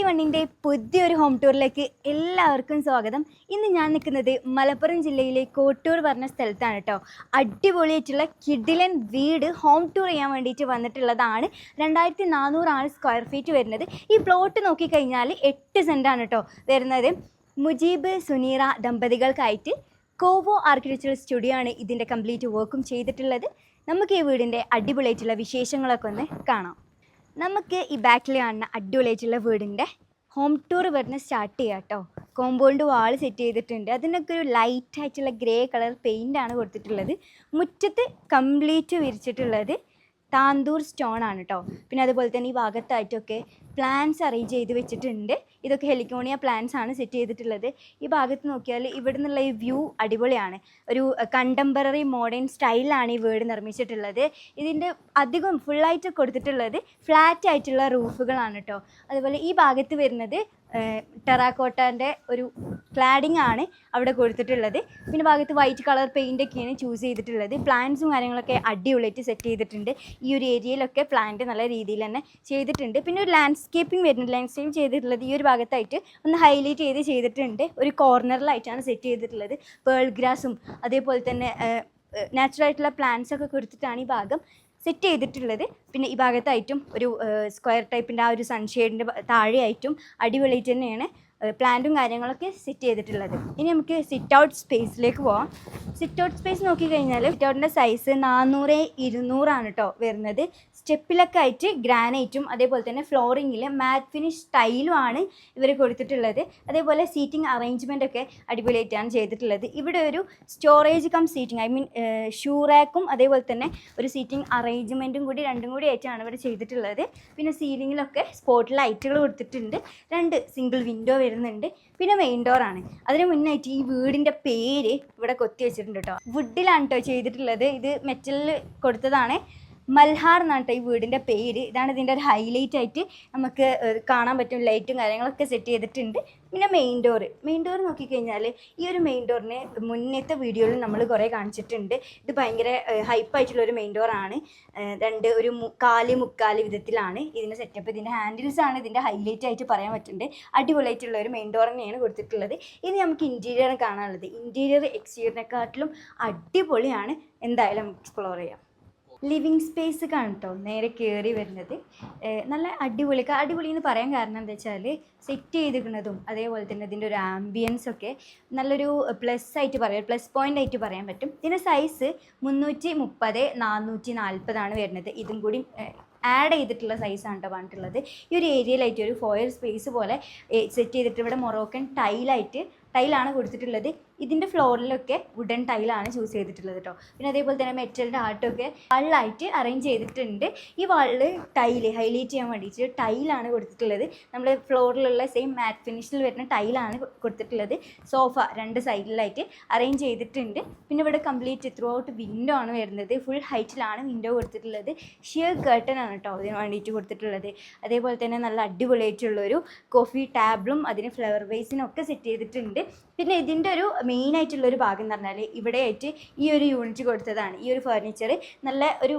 Reality വണ്ണിന്റെ പുതിയൊരു home ടൂറിലേക്ക് എല്ലാവർക്കും സ്വാഗതം. ഇന്ന് ഞാൻ നിൽക്കുന്നത് മലപ്പുറം ജില്ലയിലെ കോട്ടൂർ പറഞ്ഞ സ്ഥലത്താണ് കേട്ടോ. അടിപൊളിയായിട്ടുള്ള കിഡിലൻ വീട് ഹോം ടൂർ ചെയ്യാൻ വേണ്ടിയിട്ട് വന്നിട്ടുള്ളതാണ്. രണ്ടായിരത്തി നാനൂറാണ് സ്ക്വയർ ഫീറ്റ് വരുന്നത്. ഈ പ്ലോട്ട് നോക്കിക്കഴിഞ്ഞാൽ എട്ട് സെന്റാണ് കേട്ടോ വരുന്നത്. മുജീബ് സുനീറ ദമ്പതികൾക്കായിട്ട് കോവോ ആർക്കിടെക്ചറൽ സ്റ്റുഡിയോ ആണ് ഇതിന്റെ കംപ്ലീറ്റ് വർക്കും ചെയ്തിട്ടുള്ളത്. നമുക്ക് ഈ വീടിന്റെ അടിപൊളിയായിട്ടുള്ള വിശേഷങ്ങളൊക്കെ ഒന്ന് കാണാം. നമുക്ക് ഈ ബാക്കിൽ കാണുന്ന അടിപൊളിയായിട്ടുള്ള വീടിന്റെ ഹോം ടൂർ വരുന്ന സ്റ്റാർട്ട് ചെയ്യാം കേട്ടോ. കോമ്പൗണ്ട് വാൾ സെറ്റ് ചെയ്തിട്ടുണ്ട്. അതിനൊക്കെ ഒരു ലൈറ്റ് ആയിട്ടുള്ള ഗ്രേ കളർ പെയിന്റ് ആണ് കൊടുത്തിട്ടുള്ളത്. മുറ്റത്ത് കംപ്ലീറ്റ് വിരിച്ചിട്ടുള്ളത് താന്തൂർ സ്റ്റോൺ ആണ് കേട്ടോ. പിന്നെ അതുപോലെ തന്നെ ഈ ഭാഗത്തായിട്ടൊക്കെ പ്ലാന്റ്സ് അറേഞ്ച് ചെയ്ത് വെച്ചിട്ടുണ്ട്. ഇതൊക്കെ ഹെലിക്കോണിയ പ്ലാൻസ് ആണ് സെറ്റ് ചെയ്തിട്ടുള്ളത്. ഈ ഭാഗത്ത് നോക്കിയാൽ ഇവിടെ നിന്നുള്ള ഈ വ്യൂ അടിപൊളിയാണ്. ഒരു കണ്ടംപററി മോഡേൺ സ്റ്റൈലാണ് ഈ വീട് നിർമ്മിച്ചിട്ടുള്ളത്. ഇതിന്റെ അധികം ഫുള്ളായിട്ട് കൊടുത്തിട്ടുള്ളത് ഫ്ലാറ്റ് ആയിട്ടുള്ള റൂഫുകളാണ് കേട്ടോ അതുപോലെ ഈ ഭാഗത്ത് വരുന്നത് ടെറാക്കോട്ടാന്റെ ഒരു ക്ലാഡിംഗ് ആണ് അവിടെ കൊടുത്തിട്ടുള്ളത്. പിന്നെ ഭാഗത്ത് വൈറ്റ് കളർ പെയിന്റ് ഒക്കെയാണ് ചൂസ് ചെയ്തിട്ടുള്ളത്. പ്ലാന്റ്സും കാര്യങ്ങളൊക്കെ അടിപൊളിയായിട്ട് സെറ്റ് ചെയ്തിട്ടുണ്ട്. ഈ ഒരു ഏരിയയിലൊക്കെ പ്ലാന്റ് നല്ല രീതിയിൽ തന്നെ ചെയ്തിട്ടുണ്ട്. പിന്നെ ഒരു ലാൻഡ്സ്കേപ്പിംഗ് വരുന്നുണ്ട് ലാൻഡ്സ്കേപ്പ് ചെയ്തിട്ടുള്ളത് ഈ ഒരു ഭാഗത്തായിട്ട് ഒന്ന് ഹൈലൈറ്റ് ചെയ്ത് ചെയ്തിട്ടുണ്ട്. ഒരു കോർണറിലായിട്ടാണ് സെറ്റ് ചെയ്തിട്ടുള്ളത്. പേൾ ഗ്രാസും അതേപോലെ തന്നെ നാച്ചുറൽ ആയിട്ടുള്ള പ്ലാന്റ്സ് ഒക്കെ കൊടുത്തിട്ടാണ് ഈ ഭാഗം സെറ്റ് ചെയ്തിട്ടുള്ളത്. പിന്നെ ഈ ഭാഗത്തായിട്ടും ഒരു സ്ക്വയർ ടൈപ്പിന്റെ ആ ഒരു സൺഷെയ്ഡിന്റെ താഴെയായിട്ടും അടിപൊളിയായിട്ട് തന്നെയാണ് പ്ലാന്റും കാര്യങ്ങളൊക്കെ സെറ്റ് ചെയ്തിട്ടുള്ളത്. ഇനി നമുക്ക് സിറ്റ് ഔട്ട് സ്പേസിലേക്ക് പോവാം. സിറ്റ് ഔട്ട് സ്പേസ് നോക്കിക്കഴിഞ്ഞാൽ സിറ്റ് ഔട്ടിന്റെ സൈസ് നാനൂറ് ഇരുന്നൂറാണ് കേട്ടോ വരുന്നത്. സ്റ്റെപ്പിലൊക്കെ ആയിട്ട് ഗ്രാനൈറ്റും അതേപോലെ തന്നെ ഫ്ലോറിങ്ങിൽ മാറ്റ് ഫിനിഷ് ടൈലും ആണ് ഇവർ കൊടുത്തിട്ടുള്ളത്. അതേപോലെ സീറ്റിംഗ് അറേഞ്ച്മെന്റ് ഒക്കെ അടിപൊളിയായിട്ടാണ് ചെയ്തിട്ടുള്ളത്. ഇവിടെ ഒരു storage cum seating I mean shoe റാക്കും അതേപോലെ തന്നെ ഒരു സീറ്റിംഗ് അറേഞ്ച്മെന്റും കൂടി രണ്ടും കൂടി ആയിട്ടാണ് ഇവിടെ ചെയ്തിട്ടുള്ളത്. പിന്നെ സീലിങ്ങിലൊക്കെ സ്പോട്ട് ലൈറ്റുകൾ കൊടുത്തിട്ടുണ്ട്. രണ്ട് സിംഗിൾ വിൻഡോ വരുന്നുണ്ട്. പിന്നെ മെയിൻ ഡോർ ആണ്. അതിന് മുന്നായിട്ട് ഈ വീടിന്റെ പേര് ഇവിടെ കൊത്തി വെച്ചിട്ടുണ്ട് കേട്ടോ. വുഡിലാണ് കേട്ടോ ചെയ്തിട്ടുള്ളത്. ഇത് മെറ്റലിൽ കൊടുത്തതാണ്. മൽഹാർ എന്നാണ് കേട്ടോ ഈ വീടിന്റെ പേര്. ഇതാണ് ഇതിന്റെ ഒരു ഹൈലൈറ്റ് ആയിട്ട് നമുക്ക് കാണാൻ പറ്റും. ലൈറ്റും കാര്യങ്ങളൊക്കെ സെറ്റ് ചെയ്തിട്ടുണ്ട്. പിന്നെ മെയിൻ ഡോർ മെയിൻ ഡോർ നോക്കിക്കഴിഞ്ഞാൽ ഈ ഒരു മെയിൻ ഡോറിന് മുന്നത്തെ വീഡിയോയിൽ നമ്മൾ കുറേ കാണിച്ചിട്ടുണ്ട്. ഇത് ഭയങ്കര ഹൈപ്പായിട്ടുള്ള ഒരു മെയിൻ ഡോറാണ് രണ്ട് ഒരു മുക്കാൽ കാൽ മുക്കാൽ വിധത്തിലാണ് ഇതിന്റെ സെറ്റപ്പ് ഇതിന്റെ ഹാൻഡിൽസ് ആണ് ഇതിന്റെ ഹൈലൈറ്റ് ആയിട്ട് പറയാൻ പറ്റുന്നത് അടിപൊളിയായിട്ടുള്ള ഒരു മെയിൻ ഡോർ തന്നെയാണ് കൊടുത്തിട്ടുള്ളത്. ഇനി നമുക്ക് ഇന്റീരിയർ കാണാനുള്ളത്. ഇന്റീരിയർ എക്സ്റ്റീരിയറിനെക്കാട്ടിലും അടിപൊളിയാണ്. എന്തായാലും എക്സ്പ്ലോർ ചെയ്യാം. ലിവിങ് സ്പേസ് കാണട്ടോ നേരെ കയറി വരുന്നത്. നല്ല അടിപൊളി അടിപൊളി എന്ന് പറയാൻ കാരണം എന്താ വെച്ചാൽ സെറ്റ് ചെയ്തിരിക്കുന്നതും അതേപോലെ തന്നെ ഇതിന്റെ ഒരു ആംബിയൻസ് ഒക്കെ നല്ലൊരു പ്ലസ് ആയിട്ട് പറയാം പ്ലസ് പോയിന്റ് ആയിട്ട് പറയാൻ പറ്റും. ഇതിന്റെ സൈസ് മുന്നൂറ്റി മുപ്പത് നാനൂറ്റി നാൽപ്പതാണ് വരുന്നത്. ഇതും കൂടി ആഡ് ചെയ്തിട്ടുള്ള സൈസാണ് കേട്ടോ പറഞ്ഞിട്ടുള്ളത്. ഈ ഒരു ഏരിയയിലായിട്ട് ഒരു ഫോയർ സ്പേസ് പോലെ സെറ്റ് ചെയ്തിട്ട് ഇവിടെ മൊറോക്കൻ ടൈലായിട്ട് ടൈലാണ് കൊടുത്തിട്ടുള്ളത്. ഇതിന്റെ ഫ്ലോറിലൊക്കെ വുഡൻ ടൈലാണ് ചൂസ് ചെയ്തിട്ടുള്ളത് കേട്ടോ പിന്നെ അതേപോലെ തന്നെ മെറ്റലിന്റെ ആർട്ടൊക്കെ വള്ളായിട്ട് അറേഞ്ച് ചെയ്തിട്ടുണ്ട്. ഈ വള്ള് ടൈൽ ഹൈലൈറ്റ് ചെയ്യാൻ വേണ്ടിയിട്ട് ടൈലാണ് കൊടുത്തിട്ടുള്ളത്. നമ്മൾ ഫ്ലോറിലുള്ള സെയിം മാറ്റ് ഫിനിഷിൽ വരുന്ന ടൈലാണ് കൊടുത്തിട്ടുള്ളത്. സോഫ രണ്ട് സൈഡിലായിട്ട് അറേഞ്ച് ചെയ്തിട്ടുണ്ട്. പിന്നെ ഇവിടെ കംപ്ലീറ്റ് ത്രൂ ഔട്ട് വിൻഡോ ആണ് വരുന്നത്. ഫുൾ ഹൈറ്റിലാണ് വിൻഡോ കൊടുത്തിട്ടുള്ളത്. ഷിയർ കേട്ടൺ ആണ് കേട്ടോ അതിന് വേണ്ടിയിട്ട് കൊടുത്തിട്ടുള്ളത്. അതേപോലെ തന്നെ നല്ല അടിപൊളിയായിട്ടുള്ളൊരു കോഫി ടാബിളും അതിന് ഫ്ലവർ വേസിനും ഒക്കെ സെറ്റ് ചെയ്തിട്ടുണ്ട്. പിന്നെ ഇതിന്റെ ഒരു ഒരു ഭാഗം എന്ന് പറഞ്ഞാൽ ഇവിടെയായിട്ട് ഈ ഒരു യൂണിറ്റ് കൊടുത്തതാണ്. ഈ ഒരു ഫർണിച്ചർ നല്ല ഒരു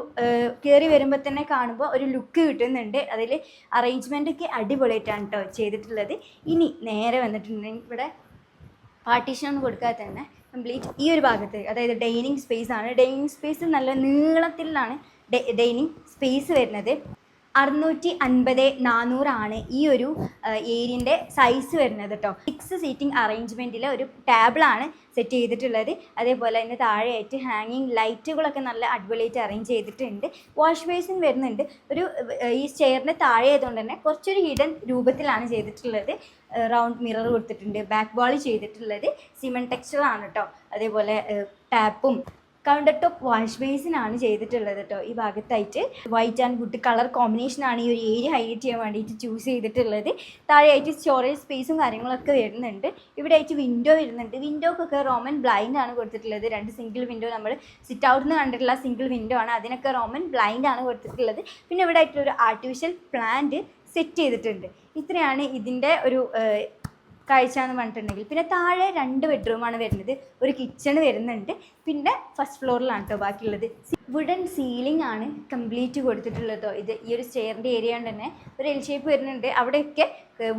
കയറി വരുമ്പോൾ തന്നെ കാണുമ്പോൾ ഒരു ലുക്ക് കിട്ടുന്നുണ്ട്. അതിൽ അറേഞ്ച്മെന്റ് ഒക്കെ അടിപൊളിയായിട്ടാണ് കേട്ടോ ചെയ്തിട്ടുള്ളത്. ഇനി നേരെ വന്നിട്ടുണ്ടെങ്കിൽ ഇവിടെ പാർട്ടീഷൻ ഒന്നും കൊടുക്കാതെ തന്നെ കംപ്ലീറ്റ് ഈ ഒരു ഭാഗത്ത് അതായത് ഡൈനിങ് സ്പേസ് ആണ്. ഡൈനിങ് സ്പേസ് നല്ല നീളത്തിലാണ് ഡൈനിങ് സ്പേസ് വരുന്നത്. അറുന്നൂറ്റി അൻപത് നാനൂറാണ് ഈ ഒരു ഏരിയന്റെ സൈസ് വരുന്നത് കേട്ടോ സിക്സ് സീറ്റിംഗ് അറേഞ്ച്മെന്റിൽ ഒരു ടേബിളാണ് സെറ്റ് ചെയ്തിട്ടുള്ളത്. അതേപോലെ തന്നെ താഴെയായിട്ട് ഹാങ്ങിങ് ലൈറ്റുകളൊക്കെ നല്ല അടിപൊളിയായിട്ട് അറേഞ്ച് ചെയ്തിട്ടുണ്ട്. വാഷ് ബേസിൻ വരുന്നുണ്ട്. ഒരു ഈ ചെയറിന്റെ താഴെ ആയതുകൊണ്ട് തന്നെ കുറച്ചൊരു ഹിഡൻ രൂപത്തിലാണ് ചെയ്തിട്ടുള്ളത്. റൗണ്ട് മിറർ കൊടുത്തിട്ടുണ്ട്. ബാക്ക് ബോൾ ചെയ്തിട്ടുള്ളത്. സിമെന്റ് ടെക്സ്ചറാണ് കേട്ടോ അതേപോലെ ടാപ്പും കൗണ്ടർ ടോപ്പ് വാഷ് ബേസിനാണ് ചെയ്തിട്ടുള്ളത് കേട്ടോ ഈ ഭാഗത്തായിട്ട്. വൈറ്റ് ആൻഡ് ഗുഡ് കളർ കോമ്പിനേഷനാണ് ഈ ഒരു ഏരിയ ഹൈലൈറ്റ് ചെയ്യാൻ വേണ്ടിയിട്ട് ചൂസ് ചെയ്തിട്ടുള്ളത്. താഴെയായിട്ട് സ്റ്റോറേജ് സ്പേസും കാര്യങ്ങളൊക്കെ വരുന്നുണ്ട്. ഇവിടെ ആയിട്ട് വിൻഡോ വരുന്നുണ്ട് വിൻഡോക്കൊക്കെ റോമൻ ബ്ലൈൻഡ് ആണ് കൊടുത്തിട്ടുള്ളത്. രണ്ട് സിംഗിൾ വിൻഡോ നമ്മൾ സിറ്റ് ഔട്ട് നിന്ന് കണ്ടിട്ടുള്ള സിംഗിൾ വിൻഡോ ആണ്. അതിനൊക്കെ റോമൻ ബ്ലൈൻഡ് ആണ് കൊടുത്തിട്ടുള്ളത്. പിന്നെ ഇവിടെ ഒരു ആർട്ടിഫിഷ്യൽ പ്ലാന്റ് സെറ്റ് ചെയ്തിട്ടുണ്ട്. ഇത്രയാണ് ഇതിന്റെ ഒരു ഏഹ്, കാഴ്ച എന്ന് പറഞ്ഞിട്ടുണ്ടെങ്കിൽ. പിന്നെ താഴെ രണ്ട് ബെഡ്റൂമാണ് വരുന്നത്. ഒരു കിച്ചൺ വരുന്നുണ്ട്. പിന്നെ ഫസ്റ്റ് ഫ്ലോറിലാണ് കേട്ടോ ബാക്കിയുള്ളത്. വുഡൻ സീലിംഗ് ആണ് കംപ്ലീറ്റ് കൊടുത്തിട്ടുള്ളത് ഇത് ഈ ഒരു സ്റ്റെയറിന്റെ ഏരിയ കൊണ്ട് തന്നെ. ഒരു എൽ ഷേപ്പ് വരുന്നുണ്ട്. അവിടെയൊക്കെ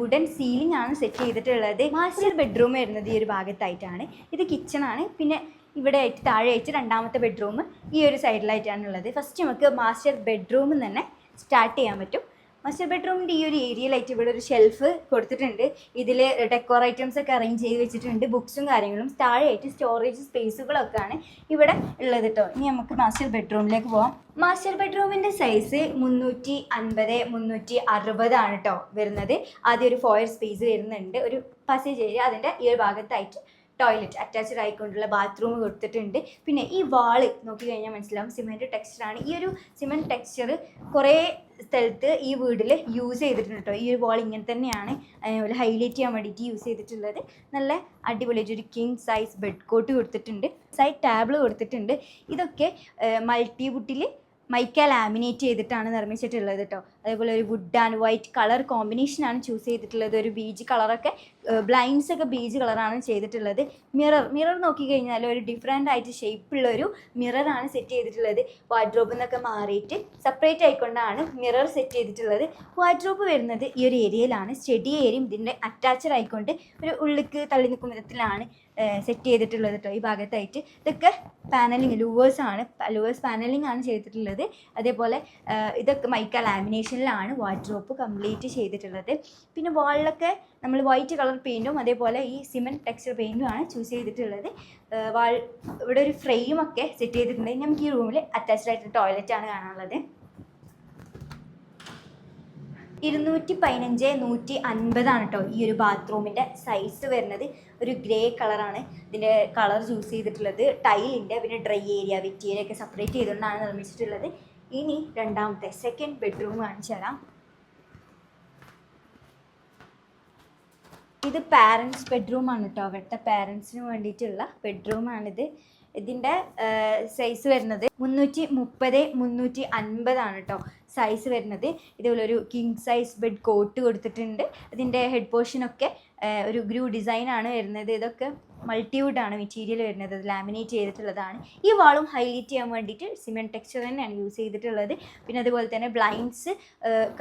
വുഡൻ സീലിംഗ് ആണ് സെറ്റ് ചെയ്തിട്ടുള്ളത്. മാസ്റ്റർ ബെഡ്റൂം വരുന്നത് ഈ ഒരു ഭാഗത്തായിട്ടാണ്. ഇത് കിച്ചണാണ് പിന്നെ ഇവിടെ ആയിട്ട് താഴെ ആയിട്ട് രണ്ടാമത്തെ ബെഡ്റൂം ഈ ഒരു സൈഡിലായിട്ടാണ് ഉള്ളത്. ഫസ്റ്റ് നമുക്ക് മാസ്റ്റർ ബെഡ്റൂമിൽ തന്നെ സ്റ്റാർട്ട് ചെയ്യാൻ പറ്റും. മാസ്റ്റർ ബെഡ്റൂമിന്റെ ഈ ഒരു ഏരിയയിലായിട്ട് ഇവിടെ ഒരു ഷെൽഫ് കൊടുത്തിട്ടുണ്ട്. ഇതിൽ ഡെക്കോർ ഐറ്റംസ് ഒക്കെ അറേഞ്ച് ചെയ്ത് വെച്ചിട്ടുണ്ട്. ബുക്സും കാര്യങ്ങളും. താഴെയായിട്ട് സ്റ്റോറേജ് സ്പേസുകളൊക്കെയാണ് ഇവിടെ ഉള്ളത് കേട്ടോ ഇനി നമുക്ക് മാസ്റ്റർ ബെഡ്റൂമിലേക്ക് പോവാം. മാസ്റ്റർ ബെഡ്റൂമിന്റെ സൈസ് മുന്നൂറ്റി അൻപത് മുന്നൂറ്റി അറുപതാണ് കേട്ടോ വരുന്നത്. ആദ്യം ഒരു ഫോയർ സ്പേസ് വരുന്നുണ്ട്. ഒരു പസേജ് ഏരിയ അതിന്റെ ഈ ഒരു ഭാഗത്തായിട്ട് ടോയ്ലറ്റ് അറ്റാച്ച്ഡ് ആയിക്കൊണ്ടുള്ള ബാത്റൂം കൊടുത്തിട്ടുണ്ട്. പിന്നെ ഈ വാൾ നോക്കി കഴിഞ്ഞാൽ മനസ്സിലാവും. സിമെന്റ് ടെക്സ്ചറാണ് ഈ ഒരു സിമെന്റ് ടെക്സ്ചർ കുറേ സ്ഥലത്ത് ഈ വീട്ടിൽ യൂസ് ചെയ്തിട്ടുണ്ട് കേട്ടോ ഈ ഒരു വാൾ ഇങ്ങനെ തന്നെയാണ് അതേപോലെ ഹൈലൈറ്റ് ചെയ്യാൻ വേണ്ടിയിട്ട് യൂസ് ചെയ്തിട്ടുള്ളത്. നല്ല അടിപൊളി ഒരു കിങ് സൈസ് ബെഡ് കോട്ട് കൊടുത്തിട്ടുണ്ട്. സൈഡ് ടാബിൾ കൊടുത്തിട്ടുണ്ട്. ഇതൊക്കെ മൾട്ടി വുഡിൽ മൈക്ക ലാമിനേറ്റ് ചെയ്തിട്ടാണ് നിർമ്മിച്ചിട്ടുള്ളത് കേട്ടോ അതേപോലെ ഒരു wood and white colour combination ആണ് ചൂസ് ചെയ്തിട്ടുള്ളത്. ഒരു ബീജ് കളറൊക്കെ ബ്ലൈൻഡ്സ് ഒക്കെ ബീജ് കളറാണ് ചെയ്തിട്ടുള്ളത്. മിറർ മിറർ നോക്കിക്കഴിഞ്ഞാൽ ഒരു ഡിഫറെന്റ് ആയിട്ട് ഷേപ്പുള്ള ഒരു മിററാണ് സെറ്റ് ചെയ്തിട്ടുള്ളത്. വാർഡ്രോബിൽ നിന്നൊക്കെ മാറിയിട്ട് സെപ്പറേറ്റ് ആയിക്കൊണ്ടാണ് മിറർ സെറ്റ് ചെയ്തിട്ടുള്ളത്. വാർഡ്രോബ് വരുന്നത് ഈ ഒരു ഏരിയയിലാണ് സ്റ്റഡി ഏരിയയും ഇതിന്റെ അറ്റാച്ച്ഡ് ആയിക്കൊണ്ട് ഒരു ഉള്ളിക്ക് തള്ളി നിൽക്കുന്ന വിധത്തിലാണ് സെറ്റ് ചെയ്തിട്ടുള്ളത് കേട്ടോ ഈ ഭാഗത്തായിട്ട്. ഇതൊക്കെ പാനലിങ് ലൂവേഴ്സ് ആണ്. ലൂവേഴ്സ് പാനലിങ് ആണ് ചെയ്തിട്ടുള്ളത്. അതേപോലെ ഇതൊക്കെ മൈക്ക ലാമിനേഷനിലാണ് വാർഡ്രോപ്പ് കംപ്ലീറ്റ് ചെയ്തിട്ടുള്ളത്. പിന്നെ വാളിലൊക്കെ നമ്മൾ വൈറ്റ് കളർ പെയിന്റും അതേപോലെ ഈ സിമെന്റ് ടെക്സ്ചർ പെയിന്റും ആണ് ചൂസ് ചെയ്തിട്ടുള്ളത്. വാൾ ഇവിടെ ഒരു ഫ്രെയിമൊക്കെ സെറ്റ് ചെയ്തിട്ടുണ്ട്. നമുക്ക് ഈ റൂമിൽ അറ്റാച്ച്ഡ് ആയിട്ട് ടോയ്ലറ്റ് ആണ് കാണാനുള്ളത്. ഇരുന്നൂറ്റി പതിനഞ്ച് നൂറ്റി അൻപതാണ് കേട്ടോ ഈ ഒരു ബാത്റൂമിന്റെ സൈസ് വരുന്നത്. ഒരു ഗ്രേ കളറാണ് ഇതിന്റെ കളർ ചൂസ് ചെയ്തിട്ടുള്ളത്. ടൈലിന്റെ പിന്നെ ഡ്രൈ ഏരിയ വെറ്റ് ഒക്കെ സെപ്പറേറ്റ് ചെയ്തുകൊണ്ടാണ് നിർമ്മിച്ചിട്ടുള്ളത്. ഇനി രണ്ടാമത്തെ സെക്കൻഡ് ബെഡ്റൂം കാണിച്ചു തരാം. ഇത് പാരൻസ് ബെഡ്റൂമാണ് കേട്ടോ അവിടുത്തെ പാരൻസിന് വേണ്ടിയിട്ടുള്ള ബെഡ്റൂം ബെഡ്റൂമാണിത് ഇതിന്റെ സൈസ് വരുന്നത് മുന്നൂറ്റി മുപ്പത് മുന്നൂറ്റി അൻപതാണ് കേട്ടോ സൈസ് വരുന്നത്. ഇതുപോലൊരു കിങ് സൈസ് ബെഡ് കോട്ട് കൊടുത്തിട്ടുണ്ട്. ഇതിന്റെ ഹെഡ് പോർഷനൊക്കെ ഒരു ഗ്രൂ ഡിസൈനാണ് വരുന്നത്. ഇതൊക്കെ മൾട്ടിവുഡാണ് മെറ്റീരിയൽ വരുന്നത്. ലാമിനേറ്റ് ചെയ്തിട്ടുള്ളതാണ്. ഈ വാളും ഹൈലൈറ്റ് ചെയ്യാൻ വേണ്ടിയിട്ട് സിമെന്റ് ടെക്സ്ചർ തന്നെയാണ് യൂസ് ചെയ്തിട്ടുള്ളത്. പിന്നെ അതുപോലെ തന്നെ ബ്ലൈൻഡ്സ്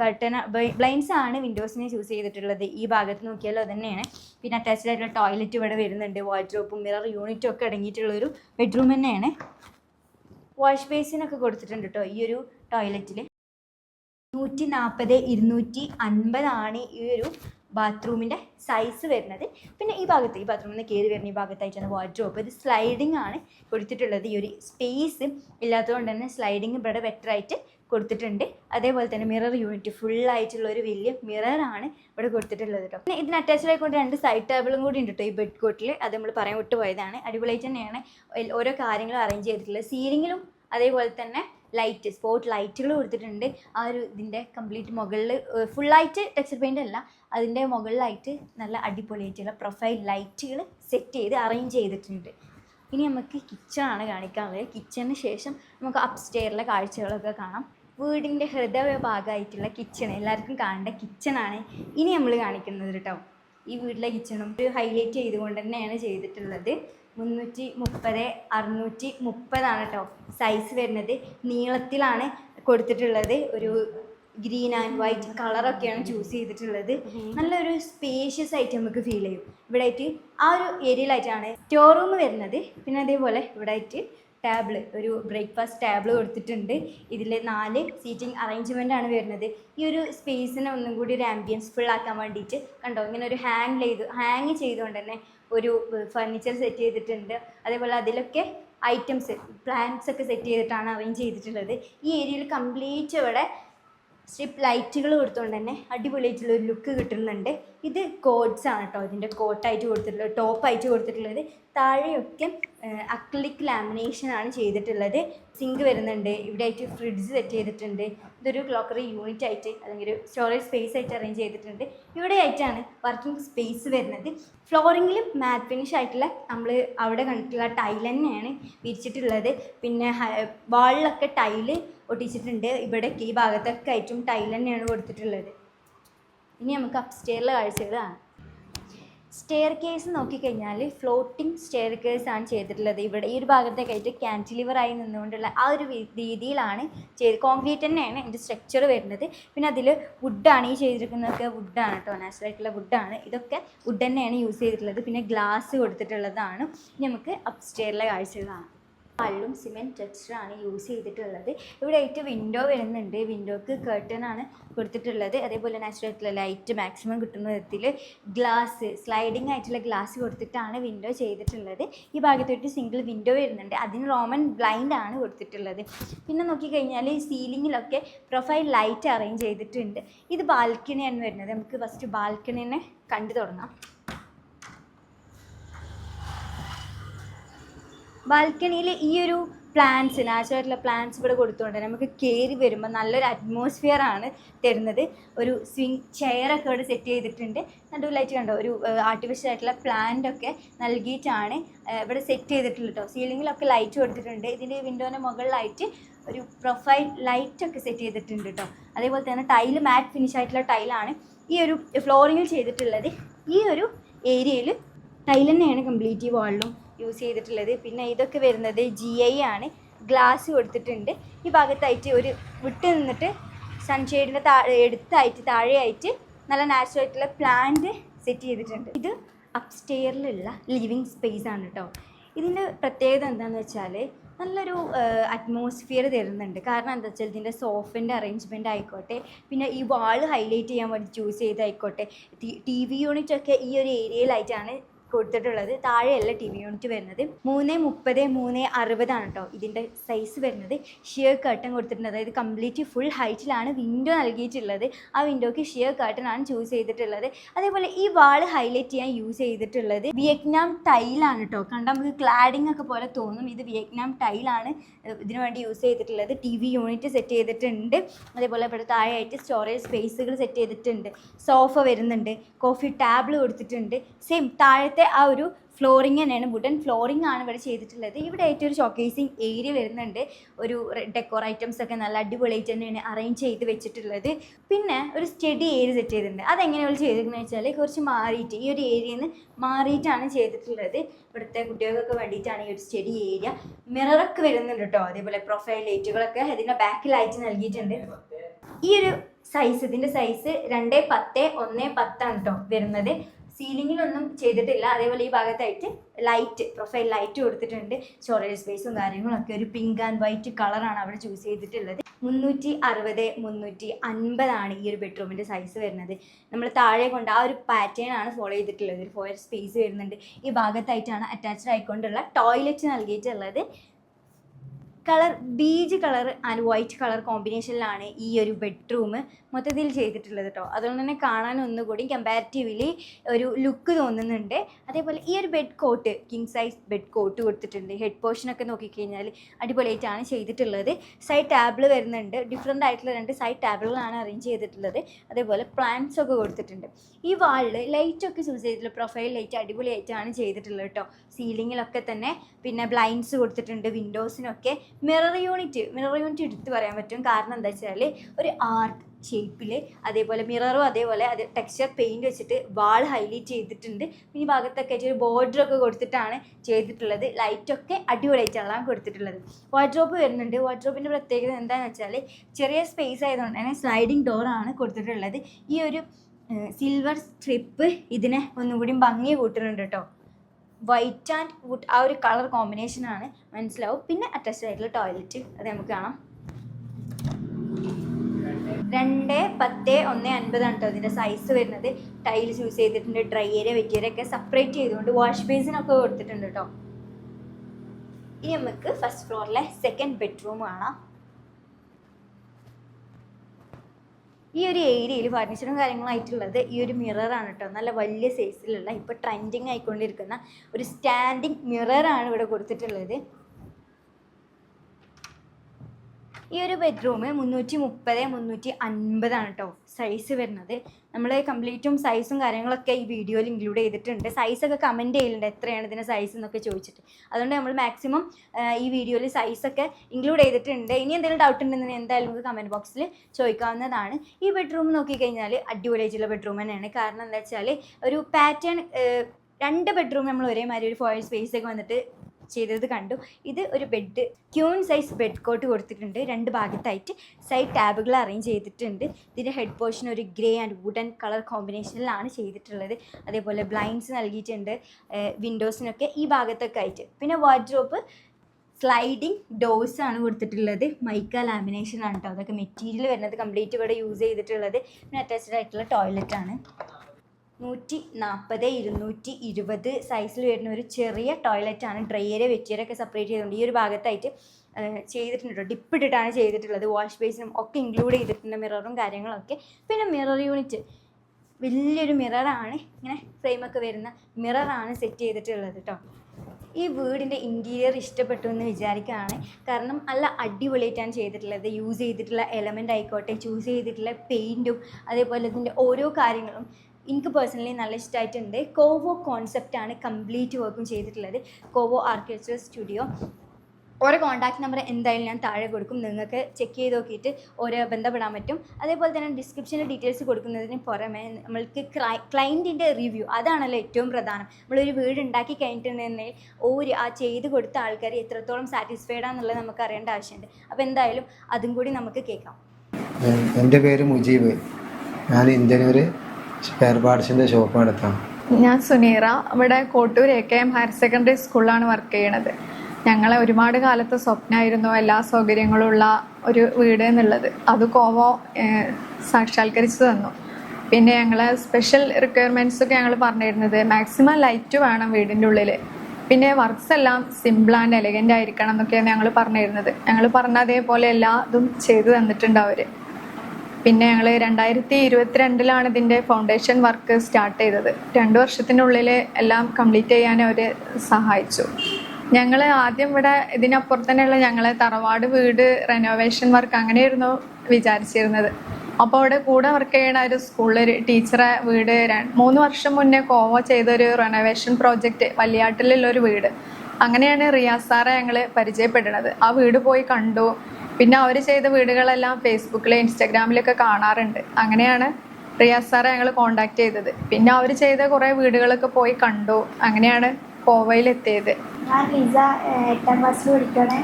കർട്ടന ബ്ലൈൻഡ്സ് ആണ് വിൻഡോസിനെ ചൂസ് ചെയ്തിട്ടുള്ളത്. ഈ ഭാഗത്ത് നോക്കിയാലും അതുതന്നെയാണ് പിന്നെ അറ്റാച്ച്ഡ് ആയിട്ടുള്ള ടോയ്ലറ്റ് ഇവിടെ വരുന്നുണ്ട്. വാർഡ്രോപ്പും മിറർ യൂണിറ്റും ഒക്കെ അടങ്ങിയിട്ടുള്ളൊരു ബെഡ്റൂം തന്നെയാണ്. വാഷ് ബേസിനൊക്കെ കൊടുത്തിട്ടുണ്ട് കേട്ടോ ഈ ഒരു ടോയ്ലറ്റിൽ നൂറ്റി നാൽപ്പത് ഇരുന്നൂറ്റി അൻപതാണ് ഈ ഒരു ബാത്റൂമിന്റെ സൈസ് വരുന്നത്. പിന്നെ ഈ ഭാഗത്ത് ഈ ബാത്റൂമിൽ നിന്ന് കയറി വരുന്ന ഈ ഭാഗത്തായിട്ടാണ് വാർഡ്രോപ്പ് ഇത് സ്ലൈഡിംഗ് ആണ് കൊടുത്തിട്ടുള്ളത്. ഈ ഒരു സ്പേസ് ഇല്ലാത്തതുകൊണ്ട് തന്നെ സ്ലൈഡിങ് ഇവിടെ ബെറ്റർ ആയിട്ട് കൊടുത്തിട്ടുണ്ട്. അതേപോലെ തന്നെ മിറർ യൂണിറ്റ് ഫുൾ ആയിട്ടുള്ള ഒരു വലിയ മിററാണ് ഇവിടെ കൊടുത്തിട്ടുള്ളത് കേട്ടോ പിന്നെ ഇതിന് അറ്റാച്ച്ഡ് ആയിക്കൊണ്ട് രണ്ട് സൈഡ് ടേബിളും കൂടി ഉണ്ട് കേട്ടോ ഈ ബെഡ് കോട്ടിൽ അത് നമ്മൾ പറയാൻ വിട്ടുപോയതാണ്. അടിപൊളിയായിട്ട് തന്നെയാണ്. ഓരോ കാര്യങ്ങളും അറേഞ്ച് ചെയ്തിട്ടുള്ളത്. സീലിങ്ങിലും അതേപോലെ തന്നെ ലൈറ്റ് സ്പോട്ട് ലൈറ്റുകൾ കൊടുത്തിട്ടുണ്ട്. ആ ഒരു ഇതിന്റെ കംപ്ലീറ്റ് മുകളിൽ ഫുള്ളായിട്ട് ടെക്സ്ചർ പെയിന്റ് അല്ല. അതിന്റെ മുകളിലായിട്ട് നല്ല അടിപൊളിയായിട്ടുള്ള പ്രൊഫൈൽ ലൈറ്റുകൾ സെറ്റ് ചെയ്ത് അറേഞ്ച് ചെയ്തിട്ടുണ്ട്. ഇനി നമുക്ക് കിച്ചണാണ് കാണിക്കാനുള്ളത്. കിച്ചണിന് ശേഷം നമുക്ക് അപ്സ്റ്റെയറിലെ കാഴ്ചകളൊക്കെ കാണാം. വീടിന്റെ ഹൃദയ ഭാഗമായിട്ടുള്ള കിച്ചൺ എല്ലാവർക്കും കാണേണ്ട കിച്ചണാണ് ഇനി നമ്മൾ കാണിക്കുന്നത് കേട്ടോ ഈ വീട്ടിലെ കിച്ചണും ഒരു ഹൈലൈറ്റ് ചെയ്തുകൊണ്ട് തന്നെയാണ് ചെയ്തിട്ടുള്ളത്. മുന്നൂറ്റി മുപ്പത് അറുന്നൂറ്റി മുപ്പതാണ് കേട്ടോ സൈസ് വരുന്നത്. നീളത്തിലാണ് കൊടുത്തിട്ടുള്ളത്. ഒരു ഗ്രീൻ ആൻഡ് വൈറ്റ് കളറൊക്കെയാണ് ചൂസ് ചെയ്തിട്ടുള്ളത്. നല്ലൊരു സ്പേഷ്യസ് ആയിട്ട് നമുക്ക് ഫീൽ ചെയ്യും. ഇവിടെ ആയിട്ട് ആ ഒരു ഏരിയയിലായിട്ടാണ് സ്റ്റോർ റൂം വരുന്നത്. പിന്നെ അതേപോലെ ഇവിടെ ആയിട്ട് ടേബിൾ ഒരു ബ്രേക്ക്ഫാസ്റ്റ് ടേബിൾ കൊടുത്തിട്ടുണ്ട്. ഇതിൽ നാല് സീറ്റിംഗ് അറേഞ്ച്മെന്റ് ആണ് വരുന്നത്. ഈ ഒരു സ്പേസിനെ ഒന്നും കൂടി ഒരു ആംബിയൻസ് ഫുൾ ആക്കാൻ വേണ്ടിയിട്ട് കണ്ടോ ഇങ്ങനെ ഒരു ഹാങ് ചെയ്ത് ഹാങ് ചെയ്തുകൊണ്ട് തന്നെ ഒരു ഫർണിച്ചർ സെറ്റ് ചെയ്തിട്ടുണ്ട്. അതേപോലെ അതിലൊക്കെ ഐറ്റംസ് പ്ലാന്റ്സ് ഒക്കെ സെറ്റ് ചെയ്തിട്ടാണ് അറേഞ്ച് ചെയ്തിട്ടുള്ളത്. ഈ ഏരിയയിൽ കംപ്ലീറ്റ് ഇവിടെ സ്ട്രിപ്പ് ലൈറ്റുകൾ കൊടുത്തുകൊണ്ട് തന്നെ അടിപൊളിയായിട്ടുള്ള ഒരു ലുക്ക് കിട്ടുന്നുണ്ട്. ഇത് കോഡ്സ് ആണ് കേട്ടോ ഇതിന്റെ കോട്ടായിട്ട് കൊടുത്തിട്ടുള്ളത് ടോപ്പായിട്ട് കൊടുത്തിട്ടുള്ളത്. താഴെയൊക്കെ അക്ലിക് ലാമിനേഷൻ ആണ് ചെയ്തിട്ടുള്ളത്. സിങ്ക് വരുന്നുണ്ട്. ഇവിടെ ആയിട്ട് ഫ്രിഡ്ജ് സെറ്റ് ചെയ്തിട്ടുണ്ട്. ഇതൊരു ക്ലോക്കറി യൂണിറ്റ് ആയിട്ട് അല്ലെങ്കിൽ ഒരു സ്റ്റോറേജ് സ്പേസ് ആയിട്ട് അറേഞ്ച് ചെയ്തിട്ടുണ്ട്. ഇവിടെ ആയിട്ടാണ് വർക്കിംഗ് സ്പേസ് വരുന്നത്. ഫ്ലോറിങ്ങിലും മാറ്റ് ഫിനിഷ് ആയിട്ടുള്ള നമ്മൾ അവിടെ കണ്ടിട്ടുള്ള ടൈൽ തന്നെയാണ് വിരിച്ചിട്ടുള്ളത്. പിന്നെ വാളിലൊക്കെ ടൈൽ ഒട്ടിച്ചിട്ടുണ്ട്. ഇവിടെ ഈ ഭാഗത്തൊക്കെ ആയിട്ടും ടൈൽ തന്നെയാണ് കൊടുത്തിട്ടുള്ളത്. ഇനി നമുക്ക് അപ്സ്റ്റെയറിലെ കാഴ്ചകൾ കാണാം സ്റ്റെയർ കേസ് നോക്കിക്കഴിഞ്ഞാൽ ഫ്ലോട്ടിംഗ് സ്റ്റെയർ കേസ് ആണ് ചെയ്തിട്ടുള്ളത്. ഇവിടെ ഈ ഒരു ഭാഗത്തേക്കായിട്ട് ആയി നിന്നുകൊണ്ടുള്ള ആ ഒരു രീതിയിലാണ് ചെയ്ത് കോൺക്രീറ്റ് തന്നെയാണ് ഇതിന്റെ സ്ട്രക്ചർ വരുന്നത്. പിന്നെ അതിൽ വുഡാണ് ഈ ചെയ്തിരിക്കുന്നതൊക്കെ വുഡാണ് കേട്ടോ. നാച്ചുറൽ ആയിട്ടുള്ള വുഡാണ് ഇതൊക്കെ വുഡ് തന്നെയാണ് യൂസ് ചെയ്തിട്ടുള്ളത്. പിന്നെ ഗ്ലാസ് കൊടുത്തിട്ടുള്ളതാണ്. നമുക്ക് അപ് സ്റ്റെയറിലെ കാഴ്ചകളാണ് കള്ളും സിമെന്റ് ടെക്സ്ചറാണ് യൂസ് ചെയ്തിട്ടുള്ളത്. ഇവിടെ ആയിട്ട് വിൻഡോ വരുന്നുണ്ട്. വിൻഡോക്ക് കേർട്ടൺ ആണ് കൊടുത്തിട്ടുള്ളത്. അതേപോലെ നാച്ചുറൽ ലൈറ്റ് മാക്സിമം കിട്ടുന്ന വിധത്തിൽ ഗ്ലാസ് സ്ലൈഡിങ് ആയിട്ടുള്ള ഗ്ലാസ് കൊടുത്തിട്ടാണ് വിൻഡോ ചെയ്തിട്ടുള്ളത്. ഈ ഭാഗത്തോട്ട് സിംഗിൾ വിൻഡോ വരുന്നുണ്ട്. അതിന് റോമൻ ബ്ലൈൻഡ് ആണ് കൊടുത്തിട്ടുള്ളത്. പിന്നെ നോക്കിക്കഴിഞ്ഞാൽ സീലിങ്ങിലൊക്കെ പ്രൊഫൈൽ ലൈറ്റ് അറേഞ്ച് ചെയ്തിട്ടുണ്ട്. ഇത് ബാൽക്കണിയാണ് വരുന്നത്. നമുക്ക് ഫസ്റ്റ് ബാൽക്കണിനെ കണ്ടു തുടങ്ങാം. ബാൽക്കണിയിൽ ഈ ഒരു പ്ലാന്റ്സ് നാച്ചുറായിട്ടുള്ള പ്ലാന്റ്സ് ഇവിടെ കൊടുത്തുകൊണ്ട് നമുക്ക് കയറി വരുമ്പോൾ നല്ലൊരു അറ്റ്മോസ്ഫിയർ ആണ് തരുന്നത്. ഒരു സ്വിങ് ചെയറൊക്കെ ഇവിടെ സെറ്റ് ചെയ്തിട്ടുണ്ട്. നടുവിലായിട്ട് കണ്ടോ ഒരു ആർട്ടിഫിഷ്യൽ ആയിട്ടുള്ള പ്ലാന്റ് ഒക്കെ നൽകിയിട്ടാണ് ഇവിടെ സെറ്റ് ചെയ്തിട്ടുള്ളത് കേട്ടോ സീലിങ്ങിലൊക്കെ ലൈറ്റ് കൊടുത്തിട്ടുണ്ട്. ഇതിന്റെ വിൻഡോന്റെ മുകളിലായിട്ട് ഒരു പ്രൊഫൈൽ ലൈറ്റ് ഒക്കെ സെറ്റ് ചെയ്തിട്ടുണ്ട് കേട്ടോ അതേപോലെ തന്നെ ടൈൽ മാറ്റ് ഫിനിഷ് ആയിട്ടുള്ള ടൈലാണ് ഈ ഒരു ഫ്ലോറിങ്ങിൽ ചെയ്തിട്ടുള്ളത്. ഈ ഒരു ഏരിയയിൽ ടൈൽ തന്നെയാണ് കംപ്ലീറ്റ് ഈ വാളിലും യൂസ് ചെയ്തിട്ടുള്ളത്. പിന്നെ ഇതൊക്കെ വരുന്നത് ജി ഐ ആണ്. ഗ്ലാസ് കൊടുത്തിട്ടുണ്ട്. ഈ ഭാഗത്തായിട്ട് ഒരു വിട്ട് നിന്നിട്ട് സൺഷെയ്ഡിന്റെ താഴെ എടുത്തായിട്ട് താഴെയായിട്ട് നല്ല നാച്ചുറൽ ആയിട്ടുള്ള പ്ലാന്റ് സെറ്റ് ചെയ്തിട്ടുണ്ട്. ഇത് അപ്സ്റ്റെയറിലുള്ള ലിവിങ് സ്പേസ് ആണ് കേട്ടോ ഇതിന്റെ പ്രത്യേകത എന്താണെന്ന് വെച്ചാൽ നല്ലൊരു അറ്റ്മോസ്ഫിയർ തരുന്നുണ്ട്. കാരണം എന്താ വെച്ചാൽ ഇതിന്റെ സോഫിന്റെ അറേഞ്ച്മെന്റ് ആയിക്കോട്ടെ പിന്നെ ഈ വാൾ ഹൈലൈറ്റ് ചെയ്യാൻ വേണ്ടി ചൂസ് ചെയ്തായിക്കോട്ടെ ടി വി യൂണിറ്റൊക്കെ ഈ ഒരു ഏരിയയിലായിട്ടാണ് കൊടുത്തിട്ടുള്ളത്. താഴെയല്ല ടി വി യൂണിറ്റ് വരുന്നത് മൂന്ന് മുപ്പത് മൂന്ന് അറുപതാണ് കേട്ടോ ഇതിന്റെ സൈസ് വരുന്നത്. ഷിയർ കർട്ടൺ കൊടുത്തിട്ടുണ്ട്. അതായത് കംപ്ലീറ്റ് ഫുൾ ഹൈറ്റിലാണ് വിൻഡോ നൽകിയിട്ടുള്ളത്. ആ വിൻഡോക്ക് ഷിയർ കർട്ടനാണ് ചൂസ് ചെയ്തിട്ടുള്ളത്. അതേപോലെ ഈ വാൾ ഹൈലൈറ്റ് ചെയ്യാൻ യൂസ് ചെയ്തിട്ടുള്ളത് വിയറ്റ്നാം ടൈലാണ് കേട്ടോ കണ്ട നമുക്ക് ക്ലാഡിംഗ് ഒക്കെ പോലെ തോന്നും. ഇത് വിയറ്റ്നാം ടൈലാണ് ഇതിനു വേണ്ടി യൂസ് ചെയ്തിട്ടുള്ളത്. ടി വി യൂണിറ്റ് സെറ്റ് ചെയ്തിട്ടുണ്ട്. അതേപോലെ ഇവിടെ താഴെയായിട്ട് സ്റ്റോറേജ് സ്പേസുകൾ സെറ്റ് ചെയ്തിട്ടുണ്ട്. സോഫ വരുന്നുണ്ട്. കോഫി ടാബിൾ കൊടുത്തിട്ടുണ്ട്. സെയിം താഴത്തെ ആ ഒരു ഫ്ലോറിങ് തന്നെയാണ്. വുഡൻ ഫ്ലോറിംഗ് ആണ് ഇവിടെ ചെയ്തിട്ടുള്ളത്. ഇവിടെ ആയിട്ട് ഒരു ഷോക്കേസിങ് ഏരിയ വരുന്നുണ്ട്. ഒരു ഡെക്കോർ ഐറ്റംസ് ഒക്കെ നല്ല അടിപൊളിയായിട്ട് തന്നെയാണ് അറേഞ്ച് ചെയ്ത് വെച്ചിട്ടുള്ളത്. പിന്നെ ഒരു സ്റ്റഡി ഏരിയ സെറ്റ് ചെയ്തിട്ടുണ്ട്. അതെങ്ങനെയാണ് ചെയ്തിരിക്കുന്നത് വെച്ചാൽ കുറച്ച് മാറിയിട്ട് ഈ ഒരു ഏരിയയിൽ നിന്ന് മാറിയിട്ടാണ് ചെയ്തിട്ടുള്ളത്. ഇവിടുത്തെ കുട്ടികൾക്കൊക്കെ വേണ്ടിയിട്ടാണ് ഈ ഒരു സ്റ്റഡി ഏരിയ മിററൊക്കെ വരുന്നുണ്ട് കേട്ടോ അതേപോലെ പ്രൊഫൈൽ ലൈറ്റുകളൊക്കെ ഇതിന്റെ ബാക്കിലായിട്ട് നൽകിയിട്ടുണ്ട്. ഈ ഒരു സൈസ് ഇതിന്റെ സൈസ് രണ്ട് പത്ത് ഒന്ന് പത്താണ് കേട്ടോ വരുന്നത്. സീലിങ്ങിലൊന്നും ചെയ്തിട്ടില്ല. അതേപോലെ ഈ ഭാഗത്തായിട്ട് ലൈറ്റ് പ്രൊഫൈൽ ലൈറ്റ് കൊടുത്തിട്ടുണ്ട്. സ്റ്റോറേജ് സ്പേസും കാര്യങ്ങളൊക്കെ ഒരു പിങ്ക് ആൻഡ് വൈറ്റ് കളറാണ് അവിടെ ചൂസ് ചെയ്തിട്ടുള്ളത്. മുന്നൂറ്റി അറുപത് മുന്നൂറ്റി അൻപതാണ് ഈ ഒരു ബെഡ്റൂമിന്റെ സൈസ് വരുന്നത്. നമ്മൾ താഴെ കൊണ്ട് ആ ഒരു പാറ്റേൺ ആണ് ഫോളോ ചെയ്തിട്ടുള്ളത്. ഒരു ഫോയർ സ്പേസ് വരുന്നുണ്ട്. ഈ ഭാഗത്തായിട്ടാണ് അറ്റാച്ച്ഡ് ആയിക്കൊണ്ടുള്ള ടോയ്ലറ്റ് നൽകിയിട്ടുള്ളത്. Colour beige colour and white colour കോമ്പിനേഷനിലാണ് ഈ ഒരു ബെഡ്റൂം മൊത്തത്തിൽ ചെയ്തിട്ടുള്ളത് കേട്ടോ അതുകൊണ്ട് തന്നെ കാണാൻ ഒന്നുകൂടി കമ്പാരിറ്റീവ്ലി ഒരു ലുക്ക് തോന്നുന്നുണ്ട്. അതേപോലെ ഈ ഒരു bed cot king size bed cot കൊടുത്തിട്ടുണ്ട്. ഹെഡ് പോർഷനൊക്കെ നോക്കിക്കഴിഞ്ഞാൽ അടിപൊളിയായിട്ടാണ് ചെയ്തിട്ടുള്ളത്. സൈഡ് ടാബിൾ വരുന്നുണ്ട്. ഡിഫറെന്റ് ആയിട്ടുള്ള രണ്ട് സൈഡ് ടാബിളുകളാണ് അറേഞ്ച് ചെയ്തിട്ടുള്ളത്. അതേപോലെ പ്ലാന്റ്സ് ഒക്കെ കൊടുത്തിട്ടുണ്ട്. ഈ വാളിൽ ലൈറ്റ് ഒക്കെ ചൂസ് ചെയ്തിട്ടുള്ള പ്രൊഫൈൽ ലൈറ്റ് അടിപൊളിയായിട്ടാണ് ചെയ്തിട്ടുള്ളത് കേട്ടോ സീലിങ്ങിലൊക്കെ തന്നെ പിന്നെ ബ്ലൈൻഡ്സ് കൊടുത്തിട്ടുണ്ട്. വിൻഡോസിനൊക്കെ മിറർ യൂണിറ്റ് മിറർ യൂണിറ്റ് എടുത്ത് പറയാൻ പറ്റും. കാരണം എന്താ വെച്ചാൽ ഒരു ആർക്ക് ഷേപ്പിൽ അതേപോലെ മിററും അതേപോലെ അത് ടെക്സ്ചർ പെയിന്റ് വെച്ചിട്ട് വാൾ ഹൈലൈറ്റ് ചെയ്തിട്ടുണ്ട്. ഈ ഭാഗത്തൊക്കെ ഒരു ബോർഡറൊക്കെ കൊടുത്തിട്ടാണ് ചെയ്തിട്ടുള്ളത്. ലൈറ്റൊക്കെ അടിപൊളിയായിട്ടാണ് കൊടുത്തിട്ടുള്ളത്. വാർഡ്രോപ്പ് വരുന്നുണ്ട്. വാർഡ്രോപ്പിന്റെ പ്രത്യേകത എന്താണെന്ന് വെച്ചാൽ ചെറിയ സ്പേസ് ആയതുകൊണ്ട് തന്നെ സ്ലൈഡിങ് ഡോറാണ് കൊടുത്തിട്ടുള്ളത്. ഈ ഒരു സിൽവർ സ്ട്രിപ്പ് ഇതിനെ ഒന്നുകൂടി ഭംഗി കൂട്ടുന്നുണ്ട് കേട്ടോ വൈറ്റ് ആൻഡ് വുഡ് ആ ഒരു കളർ കോമ്പിനേഷൻ ആണ്. മനസ്സിലാവും? പിന്നെ അറ്റാച്ച്ഡ് ആയിട്ടുള്ള ടോയ്ലറ്റ് അത് നമുക്ക് കാണാം. രണ്ട് പത്ത് ഒന്ന് അൻപതാണ് കേട്ടോ ഇതിന്റെ സൈസ് വരുന്നത്. ടൈൽസ് യൂസ് ചെയ്തിട്ടുണ്ട് ഡ്രൈ ഏരിയ വെറ്റ് ഏരിയ ഒക്കെ സെപ്പറേറ്റ് ചെയ്തുകൊണ്ട് വാഷ് ബേസിനൊക്കെ കൊടുത്തിട്ടുണ്ട് കേട്ടോ ഇനി നമുക്ക് ഫസ്റ്റ് ഫ്ലോറിലെ സെക്കൻഡ് ബെഡ്റൂം കാണാം. ഈ ഒരു ഏരിയയിൽ ഫർണിച്ചറും കാര്യങ്ങളായിട്ടുള്ളത് ഈ ഒരു മിററാണ് കേട്ടോ നല്ല വലിയ സൈസിലുള്ള ഇപ്പോൾ ട്രെൻഡിങ് ആയിക്കൊണ്ടിരിക്കുന്ന ഒരു സ്റ്റാൻഡിങ് മിററാണ് ഇവിടെ കൊടുത്തിട്ടുള്ളത്. ഈ ഒരു ബെഡ്റൂം മുന്നൂറ്റി മുപ്പത് മുന്നൂറ്റി അൻപതാണ് കേട്ടോ സൈസ് വരുന്നത് നമ്മൾ കംപ്ലീറ്റും സൈസും കാര്യങ്ങളൊക്കെ ഈ വീഡിയോയിൽ ഇൻക്ലൂഡ് ചെയ്തിട്ടുണ്ട്. സൈസൊക്കെ കമന്റ് ചെയ്യലുണ്ട്. എത്രയാണ് ഇതിന്റെ സൈസ് എന്നൊക്കെ ചോദിച്ചിട്ട്. അതുകൊണ്ട് നമ്മൾ മാക്സിമം ഈ വീഡിയോയിൽ സൈസൊക്കെ ഇൻക്ലൂഡ് ചെയ്തിട്ടുണ്ട്. ഇനി എന്തെങ്കിലും ഡൗട്ട് ഉണ്ടെന്ന് എന്തായാലും നമുക്ക് കമന്റ് ബോക്സിൽ ചോദിക്കാവുന്നതാണ്. ഈ ബെഡ്റൂം നോക്കിക്കഴിഞ്ഞാൽ അടിപൊളിയായിട്ടുള്ള ബെഡ്റൂം തന്നെയാണ്. കാരണം എന്താ വെച്ചാൽ ഒരു പാറ്റേൺ രണ്ട് ബെഡ്റൂം നമ്മൾ ഒരേമാതിരി ഒരു ഫോയിൽ സ്പേസ് ഒക്കെ വന്നിട്ട് ചെയ്തത് കണ്ടു. ഇത് ഒരു bed queen size bed cot കൊടുത്തിട്ടുണ്ട്. രണ്ട് ഭാഗത്തായിട്ട് സൈഡ് ടാബുകൾ അറേഞ്ച് ചെയ്തിട്ടുണ്ട്. ഇതിന്റെ ഹെഡ് പോർഷൻ ഒരു ഗ്രേ ആൻഡ് വുഡൻ കളർ കോമ്പിനേഷനിലാണ് ചെയ്തിട്ടുള്ളത്. അതേപോലെ ബ്ലൈൻഡ്സ് നൽകിയിട്ടുണ്ട്. വിൻഡോസിനൊക്കെ ഈ ഭാഗത്തൊക്കെ ആയിട്ട്. പിന്നെ വാർഡ്രോപ്പ് സ്ലൈഡിങ് ഡോസ് ആണ് കൊടുത്തിട്ടുള്ളത്. മൈക്ക ലാമിനേഷൻ ആണ് കേട്ടോ അതൊക്കെ മെറ്റീരിയൽ വരുന്നത് കംപ്ലീറ്റ് ഇവിടെ യൂസ് ചെയ്തിട്ടുള്ളത്. പിന്നെ അറ്റാച്ച്ഡ് ആയിട്ടുള്ള ടോയ്ലറ്റ് ആണ്. നൂറ്റി നാൽപ്പത് ഇരുന്നൂറ്റി ഇരുപത് സൈസിൽ വരുന്ന ഒരു ചെറിയ ടോയ്ലറ്റ് ആണ്. ഡ്രൈയർ വെറ്റിയറൊക്കെ സെപ്പറേറ്റ് ചെയ്തുകൊണ്ട് ഈ ഒരു ഭാഗത്തായിട്ട് ചെയ്തിട്ടുണ്ട്. ഡിപ്പ് ഡിപ്പിട്ടിട്ടാണ് ചെയ്തിട്ടുള്ളത്. വാഷ് ബേസിനും ഒക്കെ ഇൻക്ലൂഡ് ചെയ്തിട്ടുണ്ട്. മിററും കാര്യങ്ങളൊക്കെ. പിന്നെ മിറർ യൂണിറ്റ് വലിയൊരു മിററാണ് ഇങ്ങനെ ഫ്രെയിമൊക്കെ വരുന്ന മിററാണ് സെറ്റ് ചെയ്തിട്ടുള്ളത് കേട്ടോ ഈ വീടിന്റെ ഇന്റീരിയർ ഇഷ്ടപ്പെട്ടു എന്ന് വിചാരിക്കുകയാണ്. കാരണം നല്ല അടിപൊളിയായിട്ടാണ് ചെയ്തിട്ടുള്ളത്. യൂസ് ചെയ്തിട്ടുള്ള എലമെന്റ് ആയിക്കോട്ടെ ചൂസ് ചെയ്തിട്ടുള്ള പെയിന്റും അതേപോലെ ഇതിന്റെ ഓരോ കാര്യങ്ങളും എനിക്ക് പേഴ്സണലി നല്ല ഇഷ്ടമായിട്ടുണ്ട് കോവോ കോൺസെപ്റ്റാണ് കംപ്ലീറ്റ് വർക്കും ചെയ്തിട്ടുള്ളത്. കോവോ ആർക്കിടെക്ചർ സ്റ്റുഡിയോ ഓരോ കോൺടാക്ട് നമ്പർ എന്തായാലും ഞാൻ താഴെ കൊടുക്കും. നിങ്ങൾക്ക് ചെക്ക് ചെയ്ത് നോക്കിയിട്ട് ഓരോ ബന്ധപ്പെടാൻ പറ്റും. അതേപോലെ തന്നെ ഡിസ്ക്രിപ്ഷനിൽ ഡീറ്റെയിൽസ് കൊടുക്കുന്നതിന് പുറമെ നമ്മൾക്ക് ക്ലയന്റിന്റെ റിവ്യൂ അതാണല്ലോ ഏറ്റവും പ്രധാനം. നമ്മളൊരു വീട് ഉണ്ടാക്കി കഴിഞ്ഞിട്ടുണ്ടെങ്കിൽ ഒരു ആ ചെയ്ത് കൊടുത്ത ആൾക്കാർ എത്രത്തോളം സാറ്റിസ്ഫൈഡ് ആണെന്നുള്ളത് നമുക്ക് അറിയേണ്ട ആവശ്യമുണ്ട്. അപ്പോൾ എന്തായാലും അതും കൂടി നമുക്ക് കേൾക്കാം. എന്റെ പേര് മുജീബ്. ഞാൻ ഇന്ത്യനൂർ സ്പെയർ പാർട്സിന്റെ ഷോപ്പ് നടത്താം ഞാൻ സുനീറ ഇവിടെ Kottoor A K M higher secondary സ്കൂളിലാണ് വർക്ക് ചെയ്യണത്. ഞങ്ങളെ ഒരുപാട് കാലത്തെ സ്വപ്നമായിരുന്നു എല്ലാ സൗകര്യങ്ങളുള്ള ഒരു വീട് എന്നുള്ളത്. അത് കോവോ സാക്ഷാത്കരിച്ചു തന്നു. പിന്നെ ഞങ്ങളെ സ്പെഷ്യൽ റിക്വയർമെന്റ്സ് ഒക്കെ ഞങ്ങൾ പറഞ്ഞിരുന്നത് മാക്സിമം ലൈറ്റ് വേണം വീടിന്റെ ഉള്ളിൽ പിന്നെ വർക്ക്സ് എല്ലാം സിമ്പിൾ ആൻഡ് എലഗന്റ് ആയിരിക്കണം എന്നൊക്കെയാണ് ഞങ്ങൾ പറഞ്ഞിരുന്നത്. ഞങ്ങൾ പറഞ്ഞ അതേപോലെ എല്ലാ ഇതും ചെയ്തു തന്നിട്ടുണ്ട് അവർ പിന്നെ ഞങ്ങൾ രണ്ടായിരത്തി ഇരുപത്തിരണ്ടിലാണ് ഇതിന്റെ ഫൗണ്ടേഷൻ വർക്ക് സ്റ്റാർട്ട് ചെയ്തത്. രണ്ട് വർഷത്തിനുള്ളിൽ എല്ലാം കംപ്ലീറ്റ് ചെയ്യാൻ അവർ സഹായിച്ചു. ഞങ്ങൾ ആദ്യം ഇവിടെ ഇതിനപ്പുറം തന്നെയുള്ള ഞങ്ങൾ തറവാട് വീട് റെനോവേഷൻ വർക്ക് അങ്ങനെയായിരുന്നു വിചാരിച്ചിരുന്നത്. അപ്പോൾ അവിടെ കൂടെ വർക്ക് ചെയ്യണ ഒരു സ്കൂളിൽ ടീച്ചറെ വീട് മൂന്ന് വർഷം മുന്നേ കോവ ചെയ്തൊരു റെനോവേഷൻ പ്രോജക്റ്റ് വലിയാട്ടിലുള്ള ഒരു വീട്. അങ്ങനെയാണ് റിയാസ് സാറെ ഞങ്ങൾ പരിചയപ്പെടുന്നത്. ആ വീട് പോയി കണ്ടു. പിന്നെ അവർ ചെയ്ത വീടുകളെല്ലാം ഫേസ്ബുക്കിൽ ഇൻസ്റ്റാഗ്രാമിലൊക്കെ കാണാറുണ്ട്. അങ്ങനെയാണ് റിയാസ് സാറെ ഞങ്ങൾ കോണ്ടാക്ട് ചെയ്തത്. പിന്നെ അവർ ചെയ്ത കുറേ വീടുകളൊക്കെ പോയി കണ്ടു. അങ്ങനെയാണ് കോവയിലെത്തിയത് ഞാൻ ഏഹ്, എട്ടാം ക്ലാസ്സിൽ പഠിക്കണേ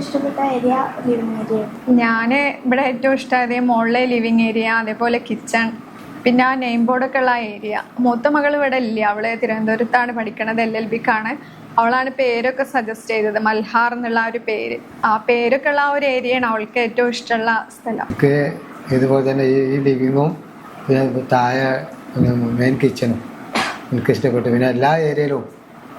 ഇഷ്ടപ്പെട്ട ഏരിയ ലിവിങ് ഏരിയ ഞാൻ ഇവിടെ ഏറ്റവും ഇഷ്ടമായത് മോളിലെ ലിവിങ് ഏരിയ അതേപോലെ കിച്ചൺ പിന്നെ ആ നെയിം ബോർഡൊക്കെ ഉള്ള ഏരിയ മൂത്ത മകൾ ഇവിടെ ഇല്ല. അവൾ തിരുവനന്തപുരത്താണ് പഠിക്കണത് എൽ എൽ ബിക്കാണ് അവളാണ് പേരൊക്കെ സജസ്റ്റ് ചെയ്തത്. മൽഹാർ എന്നുള്ള ആ ഒരു പേര്. ആ പേരൊക്കെ ഉള്ള ആ ഒരു ഏരിയയാണ് അവൾക്ക് ഏറ്റവും ഇഷ്ടമുള്ള സ്ഥലം. ഒക്കെ ഇതുപോലെ തന്നെ ഈ ലിവിങ്ങും പിന്നെ താഴെ മെയിൻ കിച്ചണും എനിക്ക് ഇഷ്ടപ്പെട്ടു. പിന്നെ എല്ലാ ഏരിയയിലും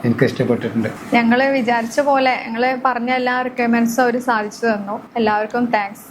എനിക്ക് ഇഷ്ടപ്പെട്ടിട്ടുണ്ട്. ഞങ്ങൾ വിചാരിച്ച പോലെ ഞങ്ങൾ പറഞ്ഞ എല്ലാ റിക്വയർമെന്റ്സും അവർ സാധിച്ചു തന്നു. എല്ലാവർക്കും താങ്ക്സ്